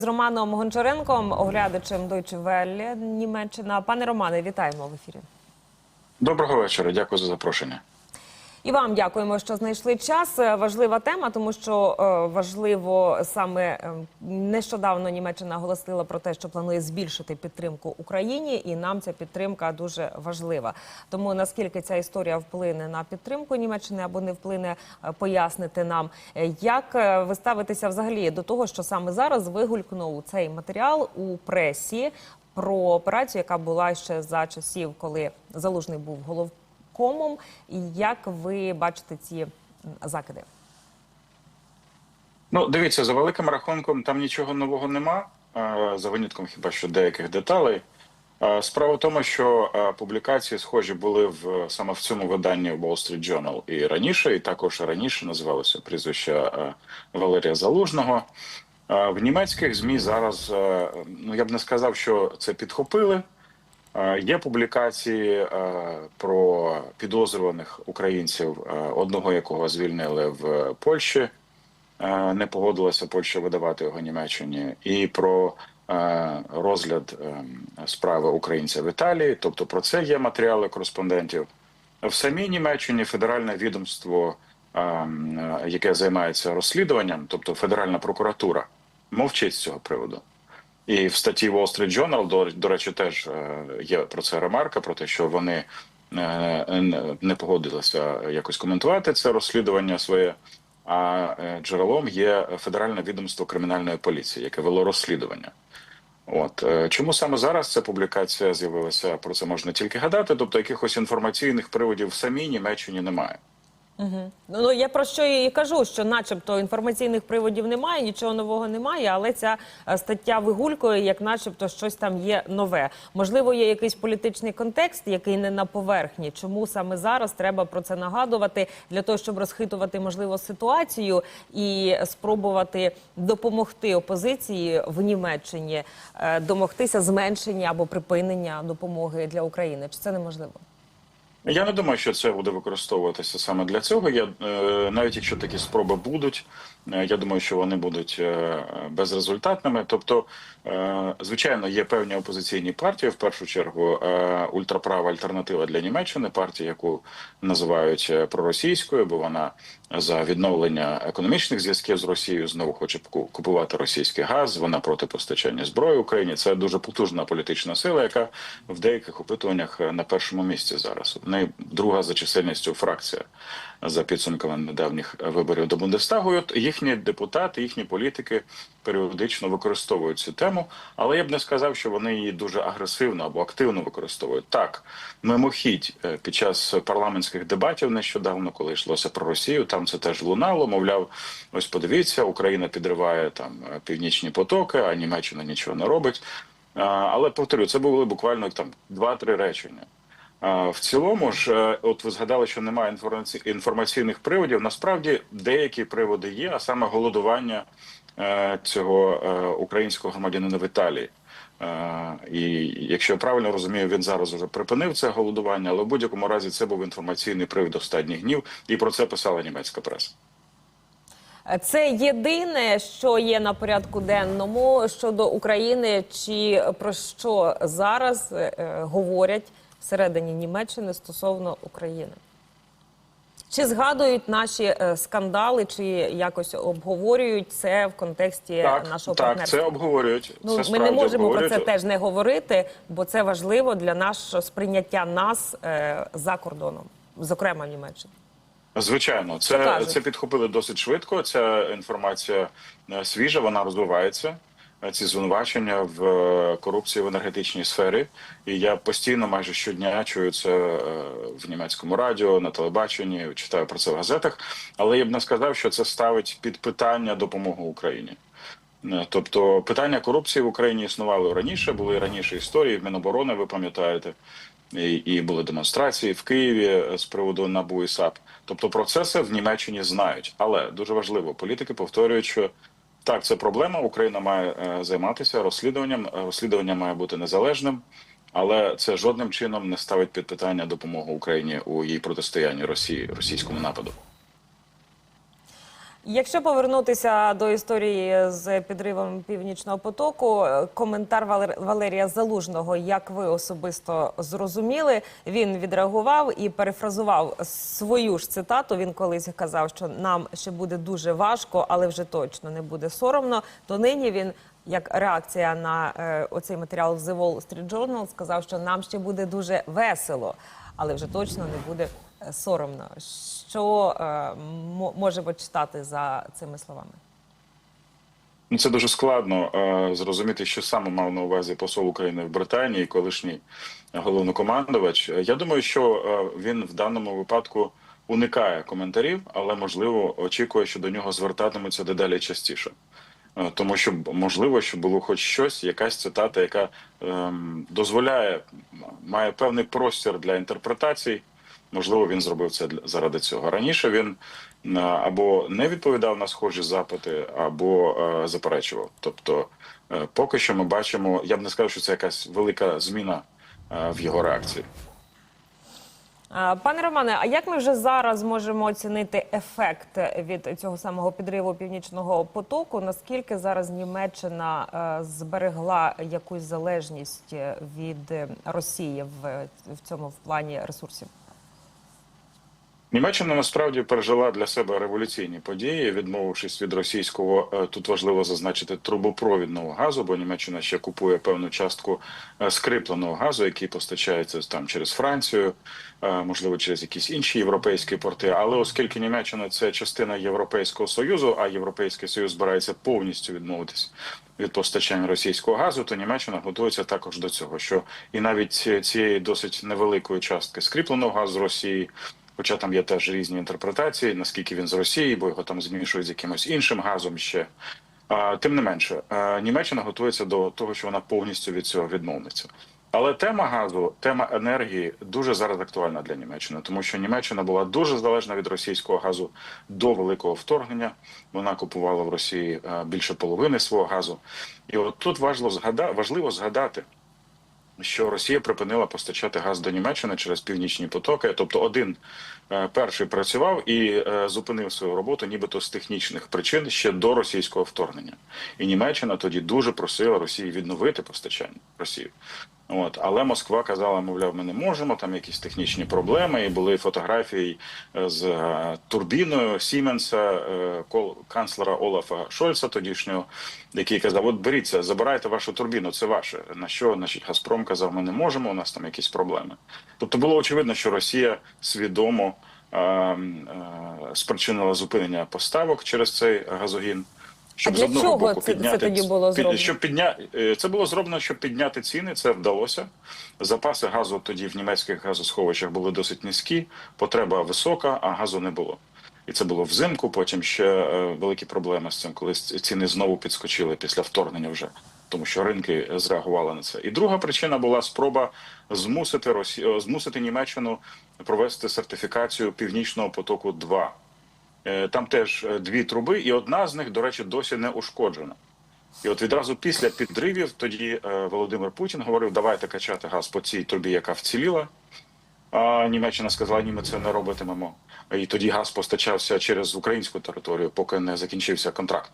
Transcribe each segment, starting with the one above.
З Романом Гончаренком, оглядачем Deutsche Welle, Німеччина. Пане Романе, вітаємо в ефірі. Доброго вечора, дякую за запрошення. І вам дякуємо, що знайшли час. Е, Важлива тема, тому що е, важливо саме е, нещодавно Німеччина оголосила про те, що планує збільшити підтримку Україні, і нам ця підтримка дуже важлива. Тому наскільки ця історія вплине на підтримку Німеччини або не вплине, пояснити нам, як ви ставитеся взагалі до того, що саме зараз вигулькнув цей матеріал у пресі про операцію, яка була ще за часів, коли залужний був голов комом. Як ви бачите ці закиди? Ну, дивіться, за великим рахунком там нічого нового нема, за винятком хіба що деяких деталей. Справа в тому, що публікації схожі були в саме в цьому виданні Wall Street Journal і раніше, і також раніше називалося прізвище Валерія Залужного. В німецьких змі зараз ну я б не сказав, що це підхопили. Е, Є публікації е, про підозрюваних українців, е, одного якого звільнили в Польщі. Не погодилася Польща видавати його Німеччині, і про розгляд справи українця в Італії. Тобто про це є матеріали кореспондентів. В самій Німеччині федеральне відомство, яке займається розслідуванням, тобто Федеральна прокуратура, мовчить з цього приводу. І в статті Wall Street Journal, до, до речі, теж е, є про це ремарка, про те, що вони е, не- погодилися якось коментувати це розслідування своє. А е, джерелом є Федеральне відомство кримінальної поліції, яке вело розслідування. От чому саме зараз ця публікація з'явилася? Про це можна тільки гадати. Тобто якихось інформаційних приводів в самій Німеччині немає. Ну ну, я про що і кажу, що, начебто, інформаційних приводів немає, нічого нового немає, але ця е, стаття вигулькує, як, начебто, щось там є нове. Можливо, є якийсь політичний контекст, який не на поверхні. Чому саме зараз треба про це нагадувати для того, щоб розхитувати можливо ситуацію і спробувати допомогти опозиції в Німеччині е, домогтися зменшення або припинення допомоги для України? Чи це неможливо? Я не думаю, що це буде використовуватися саме для цього. Я е, навіть якщо такі спроби будуть, е, я думаю, що вони будуть е, безрезультатними. Тобто, звичайно, є певні опозиційні партії. В першу чергу ультраправа альтернатива для Німеччини, партія, яку називають проросійською, бо вона за відновлення економічних зв'язків з Росією знову хоче купувати російський газ. Вона проти постачання зброї Україні. Це дуже потужна політична сила, яка в деяких опитуваннях на першому місці зараз. В друга за чисельністю фракція за підсумками недавніх виборів до Бундестагу. І От їхні депутати, їхні політики періодично використовують цю тему, але я б не сказав, що вони її дуже агресивно або активно використовують. Так, мимохідь е, під час парламентських дебатів нещодавно, коли йшлося про Росію, там це теж лунало. Мовляв, ось подивіться, Україна підриває там е, північні потоки, а Німеччина нічого не робить. Але повторю, це були буквально там два-три речення. В цілому ж, е, от ви згадали, що немає інформаційних приводів. Насправді деякі приводи є, а саме голодування е, цього е, українського громадянина в Італії. І якщо я правильно розумію, він зараз уже припинив це голодування, але в будь-якому разі це був інформаційний привід останніх днів, і про це писала німецька преса. Це єдине, що є на порядку денному щодо України, чи про що зараз говорять всередині Німеччини стосовно України? Чи згадують наші е, скандали, чи якось обговорюють це в контексті нашого так, партнерства? це обговорюють. Ну, це ми справді не можемо про це теж не говорити, бо це важливо для нашого сприйняття нас е, за кордоном, зокрема в Німеччині. Звичайно, це, це підхопили досить швидко. Ця інформація е, свіжа, вона розвивається. Ці звинувачення в е, корупції в енергетичній сфері, і я постійно, майже щодня, чую це е, в німецькому радіо, на телебаченні, читаю про це в газетах. Але я б не сказав, що це ставить під питання допомогу Україні. Е, Тобто питання корупції в Україні існували раніше, були раніше історії в Міноборони, ви пам'ятаєте, і, і були демонстрації в Києві з приводу НАБУ і САП. Тобто процеси в Німеччині знають. Але дуже важливо, політики повторюють, що так, це проблема. Україна має е, займатися розслідуванням. Е, Розслідування має бути незалежним, але це жодним чином не ставить під питання допомогу Україні у її протистоянні Росії російському нападу. Якщо повернутися до історії з підривом північного потоку, е, коментар Валер- Валерія Залужного, як ви особисто зрозуміли, він відреагував і перефразував свою ж цитату. Він колись казав, що нам ще буде дуже важко, але вже точно не буде соромно. То нині він. Як реакція на е, оцей матеріал The Wall Street Journal сказав, що нам ще буде дуже весело, але вже точно не буде соромно. Що е, мо- можемо читати за цими словами? Ну, це дуже складно е, зрозуміти, що саме мав на увазі посол України в Британії, колишній головнокомандувач. Е, Я думаю, що е, він в даному випадку уникає коментарів, але можливо очікує, що до нього звертатимуться дедалі частіше. Е, Тому що можливо, що було хоч щось, якась цитата, яка ем, дозволяє, має певний простір для інтерпретацій. Можливо, він зробив це заради цього. Раніше він або не відповідав на схожі запити, або е, заперечував. Тобто, е, поки що ми бачимо, я б не сказав, що це якась велика зміна е, в його реакції. Пане Романе, а як ми вже зараз можемо оцінити ефект від цього самого підриву північного потоку? Наскільки зараз Німеччина зберегла якусь залежність від Росії в цьому в плані ресурсів? Німеччина насправді пережила для себе революційні події, відмовившись від російського е, тут важливо зазначити трубопровідного газу, бо Німеччина ще купує певну частку е, скрипленого газу, який постачається там через Францію, е, можливо, через якісь інші європейські порти. Але оскільки Німеччина це частина Європейського союзу, а Європейський Союз збирається повністю відмовитись від постачання російського газу, то Німеччина готується також до цього, що і навіть цієї досить невеликої частки скріпленого газу з Росії. Хоча там є теж різні інтерпретації, наскільки він з Росії, бо його там змішують з якимось іншим газом ще. Тим не менше, Німеччина готується до того, що вона повністю від цього відмовиться. Але тема газу, тема енергії дуже зараз актуальна для Німеччини, тому що Німеччина була дуже залежна від російського газу до великого вторгнення. Вона купувала в Росії більше половини свого газу. І от тут важливо згадати, важливо згадати, що Росія припинила постачати газ до Німеччини через північні потоки. Тобто, один е, перший працював і е, зупинив свою роботу, нібито з технічних причин ще до російського вторгнення. І Німеччина тоді дуже просила Росії відновити постачання Росії. От, але Москва казала, мовляв, ми не можемо. Там якісь технічні проблеми. І були фотографії е, з е, турбіною Сіменса, е, канцлера Олафа Шольца, тодішнього, який казав: От беріться, забирайте вашу турбіну, це ваше. На що значить, Газпром казав, ми не можемо, у нас там якісь проблеми. Тобто було очевидно, що Росія свідомо е, е, спричинила зупинення поставок через цей газогін. Щоб А з для одного чого боку це- це підняти тоді було під- щоб підня... е, це було зроблено, щоб підняти ціни. Це вдалося. Запаси газу тоді в німецьких газосховищах були досить низькі, потреба висока, а газу не було. І це було взимку. Потім ще е, великі проблеми з цим, коли ціни знову підскочили після вторгнення вже. Тому що ринки зреагували на це. І друга причина була спроба змусити Росію змусити Німеччину провести сертифікацію Північного потоку 2 Е, Там теж е, дві труби, і одна з них, до речі, досі не ушкоджена. І от відразу після підривів тоді е, Володимир Путін говорив: давайте качати газ по цій трубі, яка вціліла. А Німеччина сказала, ні, ми це не робитимемо. І тоді газ постачався через українську територію, поки не закінчився контракт.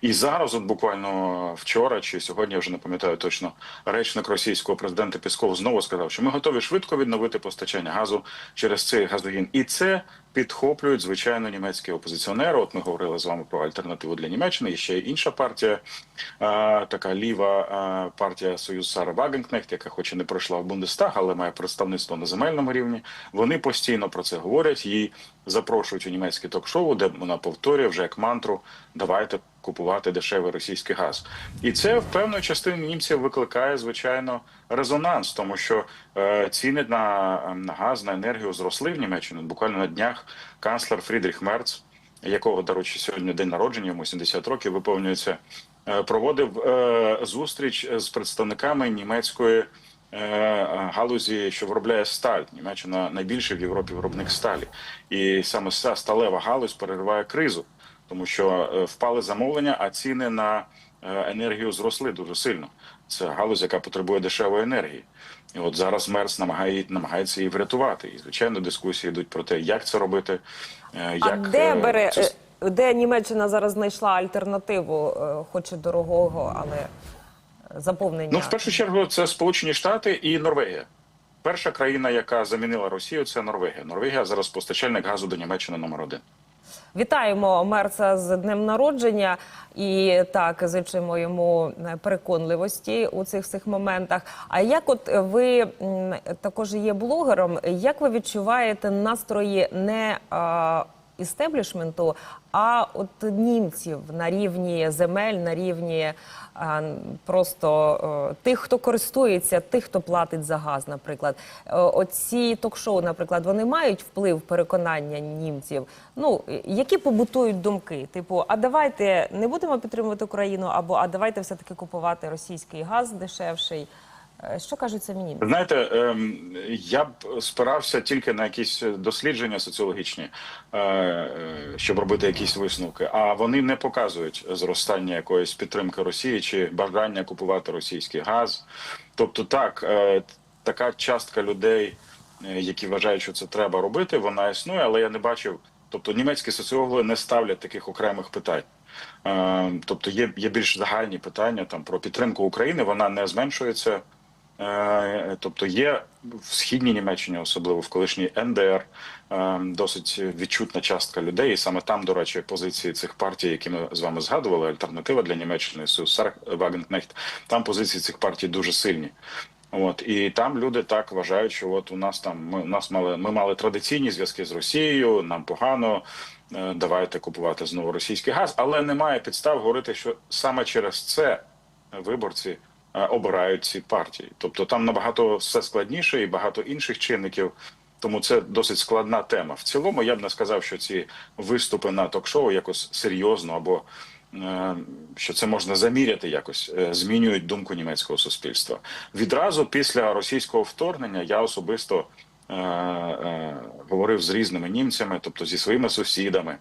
І зараз, от буквально вчора чи сьогодні, я вже не пам'ятаю точно, речник російського президента Пісков знову сказав, що ми готові швидко відновити постачання газу через цей газогін. І це підхоплюють звичайно німецькі опозиціонери. От ми говорили з вами про альтернативу для Німеччини. І ще інша партія, така ліва партія Союз Сари Вагенкнехт, яка хоч і не пройшла в Бундестаг, але має представництво на земельному рівні. Вони постійно про це говорять. Її запрошують у німецьке ток-шоу, де вона повторює вже як мантру: давайте купувати дешевий російський газ. І це в певної частині німців викликає звичайно резонанс, тому що е, ціни на, на газ на енергію зросли в Німеччині. Буквально на днях канцлер Фрідріх Мерц, якого до речі, сьогодні день народження, йому 70 років виповнюється, е, проводив е, зустріч з представниками німецької. е, Галузі, що виробляє сталь, Німеччина найбільший в Європі виробник сталі, і саме ця сталева галузь перериває кризу тому що е, впали замовлення, а ціни на е, енергію зросли дуже сильно. Це галузь, яка потребує дешевої енергії. І от зараз Мерс намагає, намагається її врятувати. І звичайно, дискусії йдуть про те, як це робити. е, А де бере це- де Німеччина зараз знайшла альтернативу, хоч і дорогого, але заповнення? Ну, в першу чергу, це Сполучені Штати і Норвегія. Перша країна, яка замінила Росію, це Норвегія. Норвегія зараз постачальник газу до Німеччини номер один. Вітаємо Мерца з днем народження і так зичимо йому е, переконливості у цих всіх моментах. А як, от ви також є блогером, як ви відчуваєте настрої не а, істеблішменту, а от німців на рівні земель, на рівні а, просто е, тих, хто користується, тих, хто платить за газ, наприклад. Е, Оці ток-шоу, наприклад, вони мають вплив переконання німців. Ну які побутують думки, типу, а давайте не будемо підтримувати Україну, або а давайте все таки купувати російський газ дешевший. Е, Що кажуть самі німці? Знаєте, ем, я б спирався тільки на якісь дослідження соціологічні, е, е, щоб робити якісь висновки. А вони не показують зростання якоїсь підтримки Росії чи бажання купувати російський газ. Тобто, так, така частка людей, які вважають, що це треба робити, вона існує, але я не бачив. Тобто німецькі соціологи не ставлять таких окремих питань. Е, Тобто є, є більш загальні питання там про підтримку України, вона не зменшується. Е, Тобто є в східній Німеччині, особливо в колишній НДР, е, досить відчутна частка людей. І саме там, до речі, позиції цих партій, які ми з вами згадували, альтернатива для Німеччини, Сусар Вагенкнехт, там позиції цих партій дуже сильні. От і там люди так вважають, що от у нас там ми у нас мали ми мали традиційні зв'язки з Росією, нам погано. е, Давайте купувати знову російський газ, але немає підстав говорити, що саме через це виборці обирають ці партії. Тобто там набагато все складніше і багато інших чинників. Тому це досить складна тема. В цілому я б не сказав, що ці виступи на ток-шоу якось серйозно або е, що це можна заміряти якось, е, змінюють думку німецького суспільства. Відразу після російського вторгнення я особисто е, е, говорив з різними німцями, тобто зі своїми сусідами,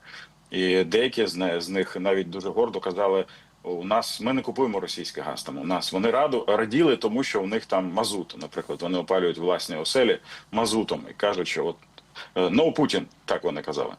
і деякі з, не, з них навіть дуже гордо казали. У нас ми не купуємо російський газ. Там у нас вони раду раділи, тому що у них там мазут. Наприклад, вони опалюють власні оселі мазутом і кажуть, що от е, no Путін, так вони казали.